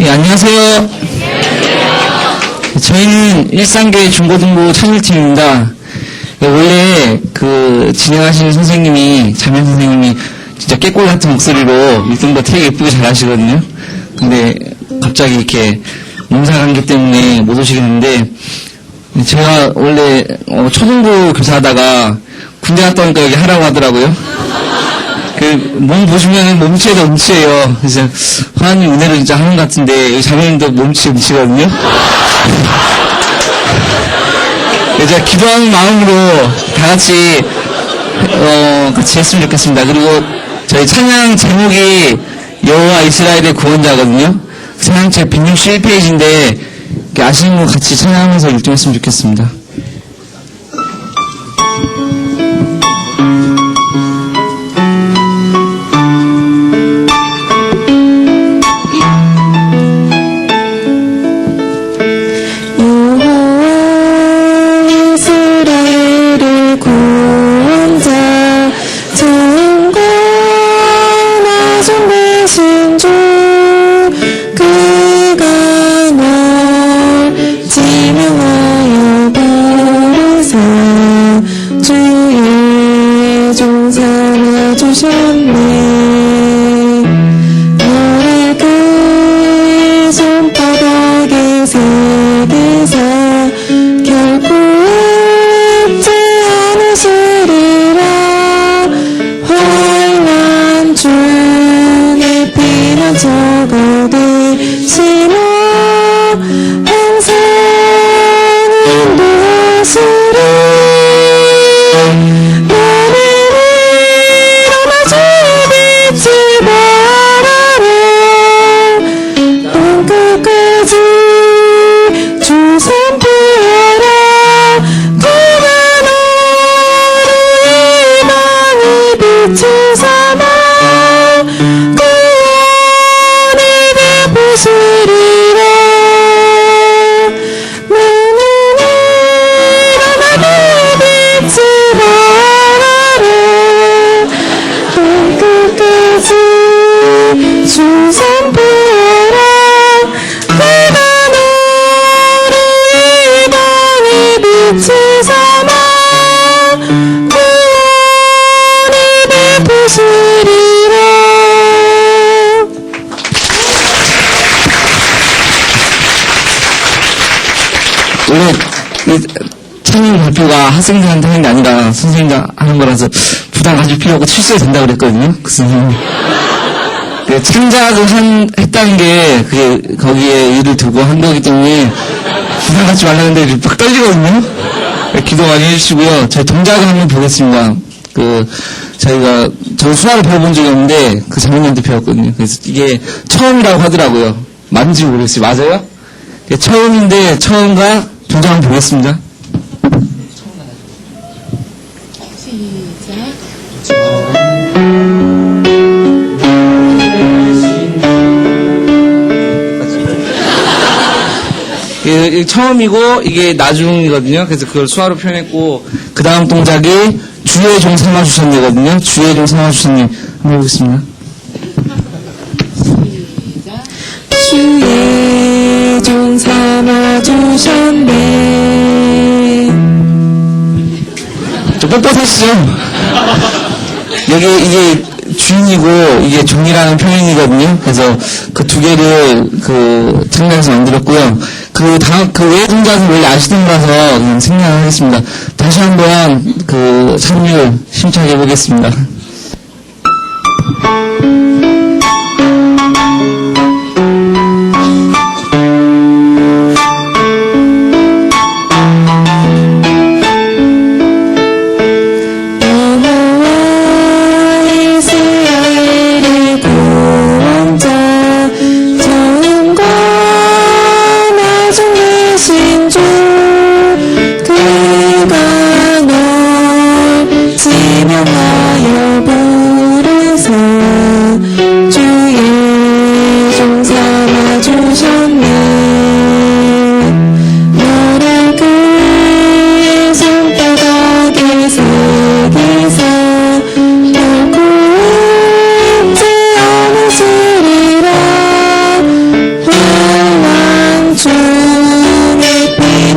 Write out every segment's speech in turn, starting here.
예, 안녕하세요. 저희는 일산교회 중고등부 참일팀입니다. 예, 원래 그 진행하시는 선생님이 자면 선생님이 진짜 깨꼬리 같은 목소리로 1등도 되게 예쁘게 잘하시거든요. 근데 갑자기 이렇게 감기 때문에 못 오시겠는데 제가 원래 어, 초등부 교사하다가 군대 갔다 오니까 여기 하라고 하더라고요. 그, 몸 보시면 몸치에도 음치예요. 그래서, 하나님 은혜를 진짜 하는 것 같은데, 자매님도 몸치 음치거든요. 제가 기도하는 마음으로 다 같이, 어, 같이 했으면 좋겠습니다. 그리고 저희 찬양 제목이 여호와 이스라엘의 구원자거든요. 찬양책 161페이지인데, 아시는 분 같이 찬양하면서 일동했으면 좋겠습니다. 이 찬양 발표가 학생들한테 하는 게 아니라 선생님들 하는 거라서 부담 가질 필요 없고 칠수해 된다 그랬거든요. 그 선생님. 그 창작을 한, 했다는 게 그게 거기에 일을 두고 한 거기 때문에 부담 갖지 말라는데 막 떨리거든요. 네, 기도 많이 해주시고요. 저희 동작을 한번 보겠습니다. 그 저희가 저 수화를 배워본 적이 없는데 그 장모님한테 배웠거든요. 그래서 이게 처음이라고 하더라고요. 맞는지 모르겠어요. 맞아요? 처음인데 처음과 동작 한번 보겠습니다. 이게, 이게 처음이고 이게 나중이거든요. 그래서 그걸 수화로 표현했고 그 다음 동작이 주의 종 삼아 주셨네거든요. 주의 종 삼아 주셨네. 한번 해보겠습니다. 주의 종 삼아 주셨네 좀 뻣뻣하시죠? 여기 이게 주인이고 이게 종이라는 표현이거든요. 그래서 그 두 개를 그 창작해서 만들었고요. 그 다음 그외 동작은 원래 아시던 거라서 생략하겠습니다. 다시 한번 그 참여 심차게 해보겠습니다.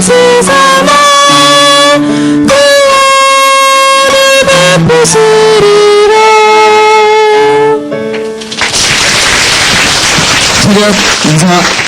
지삼아 구원을 베푸시리라 소리야 인사.